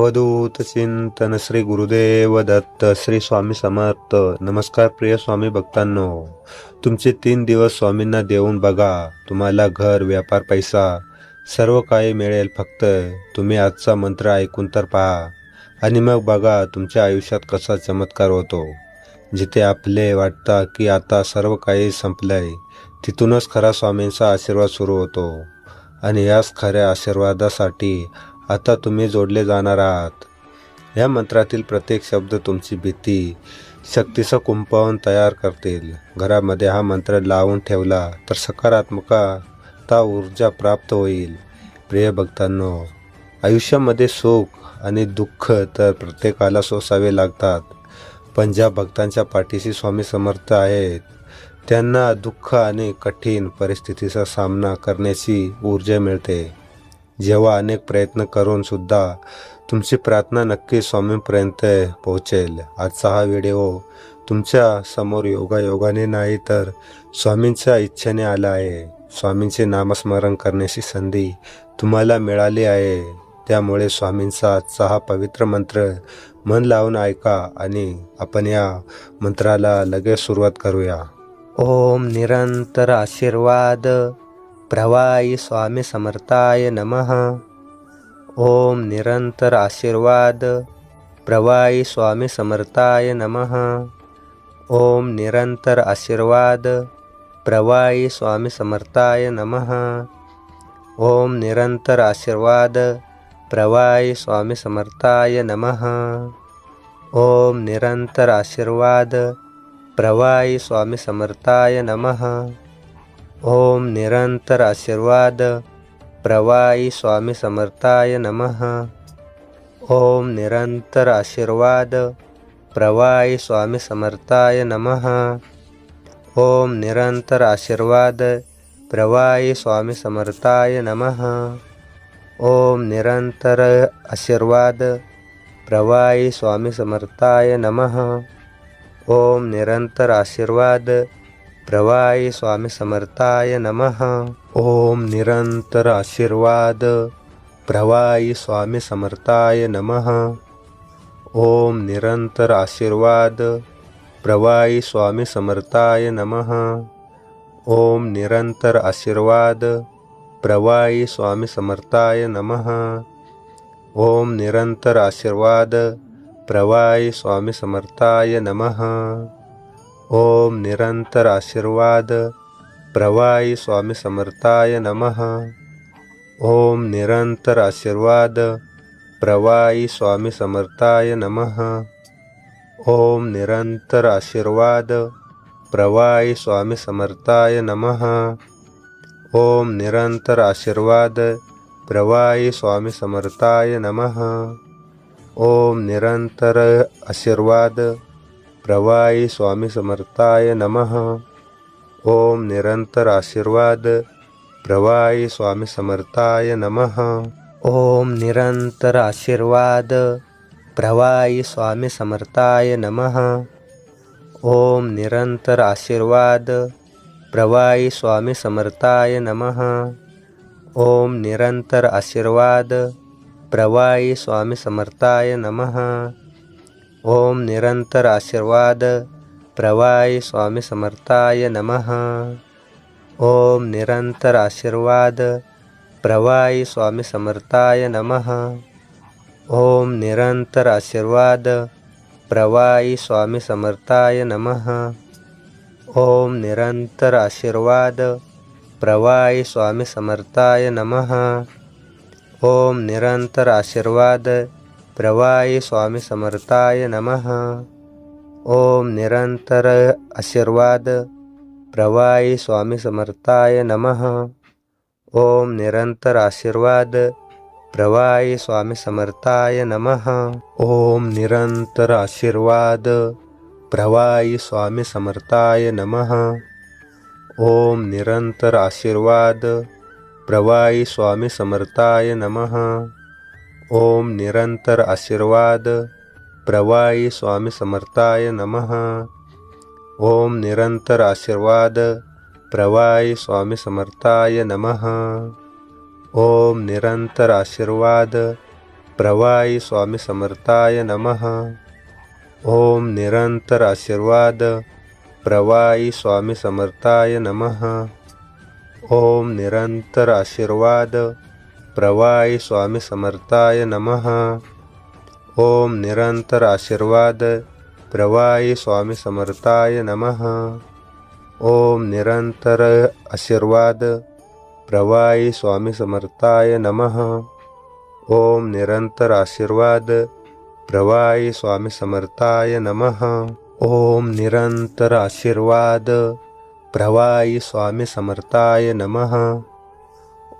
अवधूत चिंतन श्री गुरुदेव दत्त श्री स्वामी समर्थ. नमस्कार प्रिय स्वामी भक्तांनो. तुमचे तीन दिवस स्वामींना देऊन बघा. तुम्हाला घर व्यापार पैसा सर्व काही मिळेल फक्त. तुम्ही आजचा मंत्र ऐकून तर पहा. आणि मग बघा तुमच्या आयुष्यात कसा चमत्कार होतो. जिथे आपले वाटतं की आता सर्व काही संपलंय तिथूनच खरा स्वामींचा आशीर्वाद सुरू होतो. आणि याच खऱ्या आशीर्वादासाठी आता तुम्ही जोडले जाणार आहात. या मंत्रातील प्रत्येक शब्द तुमची भीती शक्तीचं कुंपवून तयार करतील. घरामध्ये हा मंत्र लावून ठेवला तर सकारात्मकता ऊर्जा प्राप्त होईल. प्रिय भक्तांनो आयुष्यामध्ये सुख आणि दुःख तर प्रत्येकाला सोसावे लागतात. पण ज्या भक्तांच्या पाठीशी स्वामी समर्थ आहेत त्यांना दुःख आणि कठीण परिस्थितीचा सामना करण्याची ऊर्जा मिळते. जेव्हा अनेक प्रयत्न करून सुद्धा तुमची प्रार्थना नक्की स्वामींपर्यंत पोहोचेल. आजचा हा व्हिडिओ तुमच्यासमोर योगायोगाने नाही तर स्वामींच्या इच्छेने आला आहे. स्वामींचे नामस्मरण करण्याची संधी तुम्हाला मिळाली आहे. त्यामुळे स्वामींचा आजचा हा पवित्र मंत्र मन लावून ऐका आणि आपण या मंत्राला लगेच सुरुवात करूया. ओम निरंतर आशीर्वाद. प्रवाई स्वामी समर्थाय नमः. ओम निरंतर आशीर्वाद. प्रवाई स्वामी समर्थाय नमः. ओम निरंतर आशीर्वाद. प्रवाई स्वामी समर्थाय नमः. ओम निरंतर आशीर्वाद. प्रवाई स्वामी समर्थाय नमः. ओम निरंतर आशीर्वाद. प्रवाई स्वामी समर्थाय नमः. ओम निरंतर आशीर्वाद प्रवाई स्वामी समर्थाय नमः। ओम निरंतर आशीर्वाद प्रवाई स्वामी समर्थाय नमः। ओम निरंतर आशीर्वाद प्रवाई स्वामी समर्थाय नमः। ओम निरंतर आशीर्वाद प्रवाई स्वामी समर्थाय नमः। ओम निरंतर आशीर्वाद प्रवाय स्वामी समर्थाय नमः. ओम निरंतर आशीर्वाद. प्रवाय स्वामी समर्थाय नमः. ओम निरंतर आशीर्वाद. प्रवाय स्वामी समर्थाय नमः. ओम निरंतर आशीर्वाद. प्रवाय स्वामी समर्थाय नमः. ओम निरंतर आशीर्वाद. प्रवाय स्वामी समर्थाय नमः. ओम निरंतर आशीर्वाद प्रवाही स्वामी समर्थाय नमः. ओम निरंतर आशीर्वाद प्रवाही स्वामी समर्थाय नमः. ओम निरंतर आशीर्वाद प्रवाही स्वामी समर्थाय नमः. ओम निरंतर आशीर्वाद प्रवाही स्वामी समर्थाय नमः. ओम निरंतर आशीर्वाद प्रवाई स्वामी समर्थाय नमः. ओम निरंतर आशीर्वाद. प्रवाई स्वामी समर्थाय नमः. ओम निरंतर आशीर्वाद. प्रवाई स्वामी समर्थाय नमः. ओम निरंतर आशीर्वाद. प्रवाई स्वामी समर्थाय नमः. ओम निरंतर आशीर्वाद. प्रवाई स्वामी समर्थाय नमः. ओम निरंतर आशीर्वाद प्रवाय स्वामी समर्थाय नमः। ओम निरंतर आशीर्वाद प्रवाय स्वामी समर्थाय नमः। ओम निरंतर आशीर्वाद प्रवाय स्वामी समर्थाय नमः। ओम निरंतर आशीर्वाद प्रवाय स्वामी समर्थाय नमः। ओम निरंतर आशीर्वाद प्रवाय स्वामी समर्थाय नमः. ओम निरंतर आशीर्वाद. प्रवाय स्वामी समर्थाय नमः. ओम निरंतर आशीर्वाद. प्रवाय स्वामी समर्थाय नमः. ओम निरंतर आशीर्वाद. प्रवाय स्वामी समर्थाय नमः. ओम निरंतर आशीर्वाद. प्रवाय स्वामी समर्थाय नमः. ओम निरंतर आशीर्वाद. प्रवाई स्वामी समर्थाय नमः. ओम निरंतर आशीर्वाद. प्रवाई स्वामी समर्थाय नमः. ओम निरंतर आशीर्वाद. प्रवाई स्वामी समर्थाय नमः. ओम निरंतर आशीर्वाद. प्रवाई स्वामी समर्थाय नमः. ओम निरंतर आशीर्वाद. प्रवाय स्वामी समर्थाय नमः। ओम निरंतर आशीर्वाद। प्रवाय स्वामी समर्थाय नमः। ओम निरंतर आशीर्वाद। प्रवाय स्वामी समर्थाय नमः। ओम निरंतर आशीर्वाद। प्रवाय स्वामी समर्थाय नमः। ओम निरंतर आशीर्वाद। प्रवाय स्वामी समर्थाय नमः।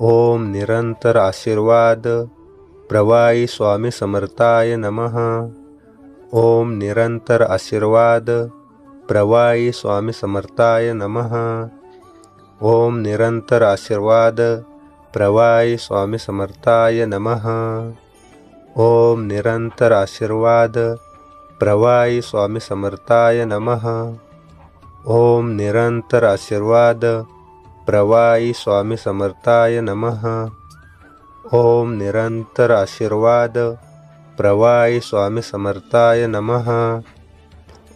ओम निरंतर आशीर्वाद. प्रवाई स्वामी समर्थाय नमः. ओम निरंतर आशीर्वाद. प्रवाई स्वामी समर्थाय नमः. ओम निरंतर आशीर्वाद. प्रवाई स्वामी समर्थाय नमः. ओम निरंतर आशीर्वाद. प्रवाई स्वामी समर्थाय नमः. ओम निरंतर आशीर्वाद. प्रवाई स्वामी समर्थाय नमः. ओम निरंतर आशीर्वाद. प्रवाई स्वामी समर्थाय नमः.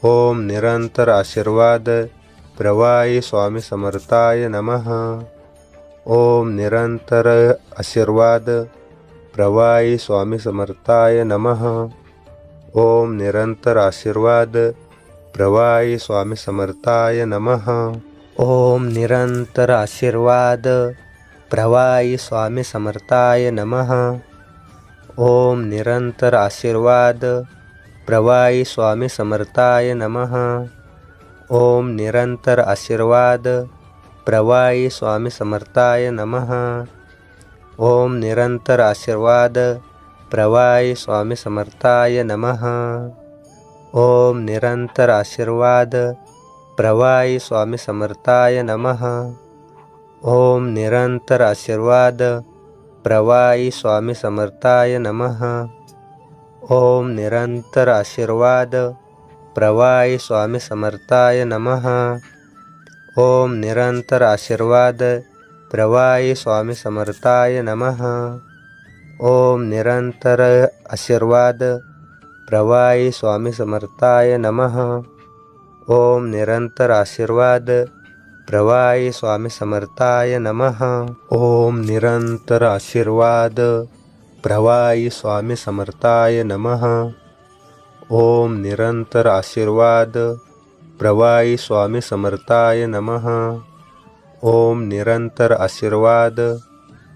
ओम निरंतर आशीर्वाद. प्रवाई स्वामी समर्थाय नमः. ओम निरंतर आशीर्वाद. प्रवाई स्वामी समर्थाय नमः. ओम निरंतर आशीर्वाद. प्रवाई स्वामी समर्थाय नमः. ओम निरंतर आशीर्वाद। प्रवाई स्वामी समर्थाय नमः। ओम निरंतर आशीर्वाद। प्रवाई स्वामी समर्थाय नमः। ओम निरंतर आशीर्वाद। प्रवाई स्वामी समर्थाय नमः। ओम निरंतर आशीर्वाद। प्रवाई स्वामी समर्थाय नमः। ओम निरंतर आशीर्वाद। प्रवाई स्वामी समर्थाय नमः। ओम निरंतर आशीर्वाद प्रवाई स्वामी समर्थाय नमः। ओम निरंतर आशीर्वाद प्रवाई स्वामी समर्थाय नमः। ओम निरंतर आशीर्वाद प्रवाई स्वामी समर्थाय नमः। ओम निरंतर आशीर्वाद प्रवाई स्वामी समर्थाय नमः। ओम निरंतर आशीर्वाद प्रवाय स्वामी समर्थाय नमः. ओम निरंतर आशीर्वाद प्रवाय स्वामी समर्थाय नमः. ओम निरंतर आशीर्वाद प्रवाय स्वामी समर्थाय नमः. ओम निरंतर आशीर्वाद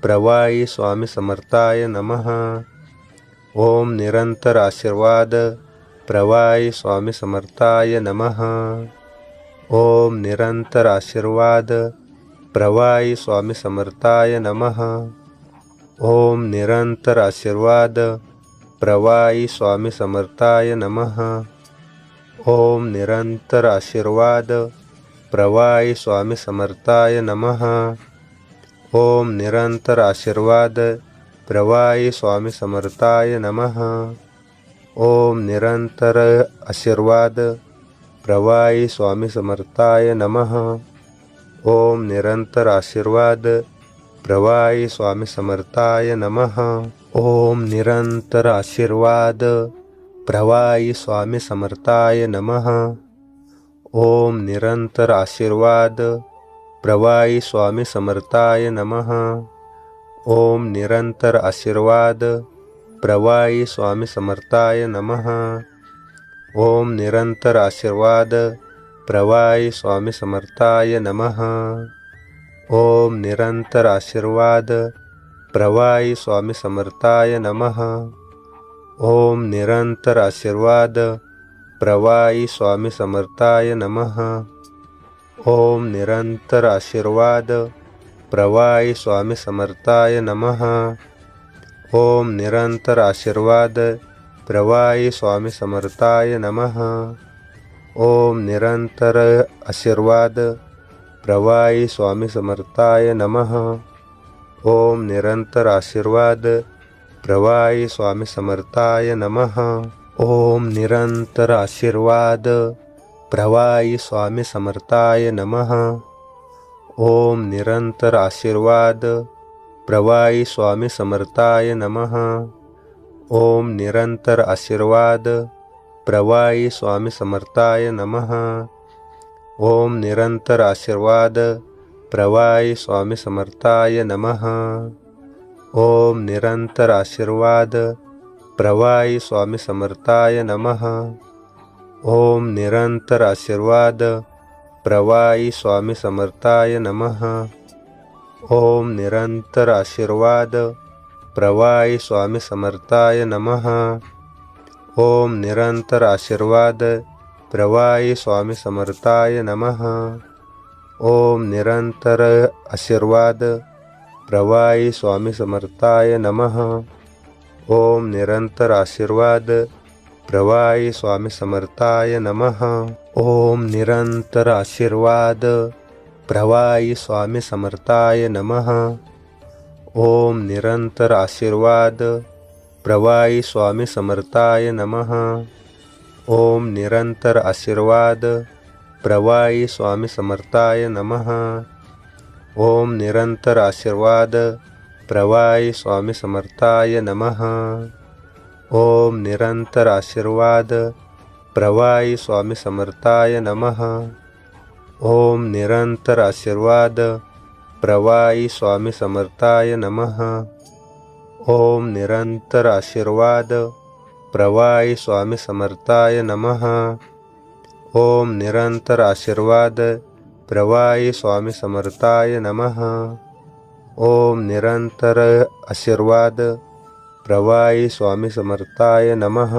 प्रवाय स्वामी समर्थाय नमः. ओम निरंतर आशीर्वाद प्रवाय स्वामी समर्थाय नमः. ओम निरंतर आशीर्वाद. प्रवाय स्वामी समर्थाय नमः. ओम निरंतर आशीर्वाद. प्रवाय स्वामी समर्थाय नमः. ओम निरंतर आशीर्वाद. प्रवाय स्वामी समर्थाय नमः. ओम निरंतर आशीर्वाद. प्रवाय स्वामी समर्थाय नमः. ओम निरंतर आशीर्वाद। प्रवाई स्वामी समर्थाय नमः। ओम निरंतर आशीर्वाद। प्रवाई स्वामी समर्थाय नमः। ओम निरंतर आशीर्वाद। प्रवाई स्वामी समर्थाय नमः। ओम निरंतर आशीर्वाद। प्रवाई स्वामी समर्थाय नमः। ओम निरंतर आशीर्वाद। प्रवाई स्वामी समर्थाय नमः. ओम निरंतर आशीर्वाद. प्रवाई स्वामी समर्थाय नमः. ओम निरंतर आशीर्वाद. प्रवाई स्वामी समर्थाय नमः. ओम निरंतर आशीर्वाद. प्रवाई स्वामी समर्थाय नमः. ओम निरंतर आशीर्वाद. प्रवाई स्वामी समर्थाय नमः. ओम निरंतर आशीर्वाद प्रवाही स्वामी समर्थाय नमः. ओम निरंतर आशीर्वाद प्रवाही स्वामी समर्थाय नमः. ओम निरंतर आशीर्वाद प्रवाही स्वामी समर्थाय नमः. ओम निरंतर आशीर्वाद प्रवाही स्वामी समर्थाय नमः. ओम निरंतर आशीर्वाद प्रवाई स्वामी समर्थाय नमः. ओम निरंतर आशीर्वाद. प्रवाई स्वामी समर्थाय नमः. ओम निरंतर आशीर्वाद. प्रवाई स्वामी समर्थाय नमः. ओम निरंतर आशीर्वाद. प्रवाई स्वामी समर्थाय नमः. ओम निरंतर आशीर्वाद. प्रवाई स्वामी समर्थाय नमः. ओम निरंतर आशीर्वाद। प्रवाई स्वामी समर्थाय नमः। ओम निरंतर आशीर्वाद। प्रवाई स्वामी समर्थाय नमः। ओम निरंतर आशीर्वाद। प्रवाई स्वामी समर्थाय नमः। ओम निरंतर आशीर्वाद। प्रवाई स्वामी समर्थाय नमः। ओम निरंतर आशीर्वाद। प्रवाई स्वामी समर्थाय नमः. ओम निरंतर आशीर्वाद. प्रवाई स्वामी समर्थाय नमः. ओम निरंतर आशीर्वाद. प्रवाई स्वामी समर्थाय नमः. ओम निरंतर आशीर्वाद. प्रवाई स्वामी समर्थाय नमः. ओम निरंतर आशीर्वाद. प्रवाई स्वामी समर्थाय नमः. ओम निरंतर आशीर्वाद प्रवाई स्वामी समर्थाय नमः। ओम निरंतर आशीर्वाद प्रवाई स्वामी समर्थाय नमः। ओम निरंतर आशीर्वाद प्रवाई स्वामी समर्थाय नमः। ओम निरंतर आशीर्वाद प्रवाई स्वामी समर्थाय नमः।